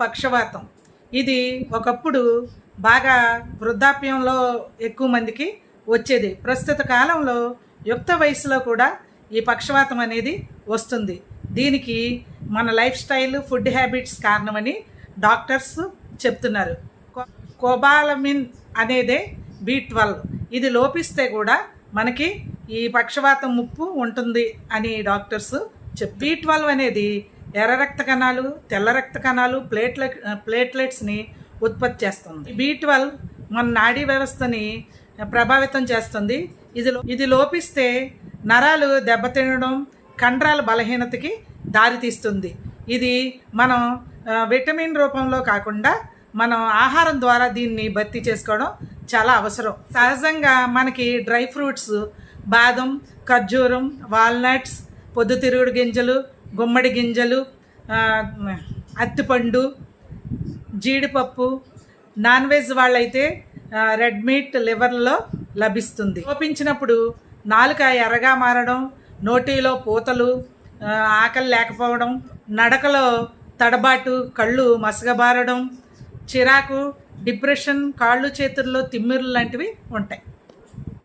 పక్షవాతం. ఇది ఒకప్పుడు బాగా వృద్ధాప్యంలో ఎక్కువ మందికి వచ్చేది. ప్రస్తుత కాలంలో యుక్త వయసులో కూడా ఈ పక్షవాతం అనేది వస్తుంది. దీనికి మన లైఫ్ స్టైల్ ఫుడ్ హ్యాబిట్స్ కారణమని డాక్టర్స్ చెప్తున్నారు. కోబాలమిన్ అనేదే బి ట్వెల్వ్. ఇది లోపిస్తే కూడా మనకి ఈ పక్షవాతం ముప్పు ఉంటుంది అని డాక్టర్స్ చెప్ బి ట్వెల్వ్ అనేది ఎర్ర రక్త కణాలు తెల్ల రక్త కణాలు ప్లేట్లెట్ ప్లేట్లెట్స్ని ఉత్పత్తి చేస్తుంది. బి ట్వెల్వ్ మన నాడీ వ్యవస్థని ప్రభావితం చేస్తుంది. ఇది ఇది లోపిస్తే నరాలు దెబ్బతినడం కండరాల బలహీనతకి దారితీస్తుంది. ఇది మనం విటమిన్ రూపంలో కాకుండా మనం ఆహారం ద్వారా దీన్ని భర్తీ చేసుకోవడం చాలా అవసరం. సహజంగా మనకి డ్రై ఫ్రూట్స్ బాదం ఖర్జూరం వాల్నట్స్ పొద్దుతిరుగుడు గింజలు గుమ్మడి గింజలు అత్తిపండు జీడిపప్పు నాన్ వెజ్ వాళ్ళైతే రెడ్ మీట్ లివర్లో లభిస్తుంది. కోపించినప్పుడు నాలుక ఎర్రగా మారడం నోటిలో పూతలు ఆకలి లేకపోవడం నడకలో తడబాటు కళ్ళు మసగబారడం చిరాకు డిప్రెషన్ కాళ్ళు చేతుల్లో తిమ్మిర్లు లాంటివి ఉంటాయి.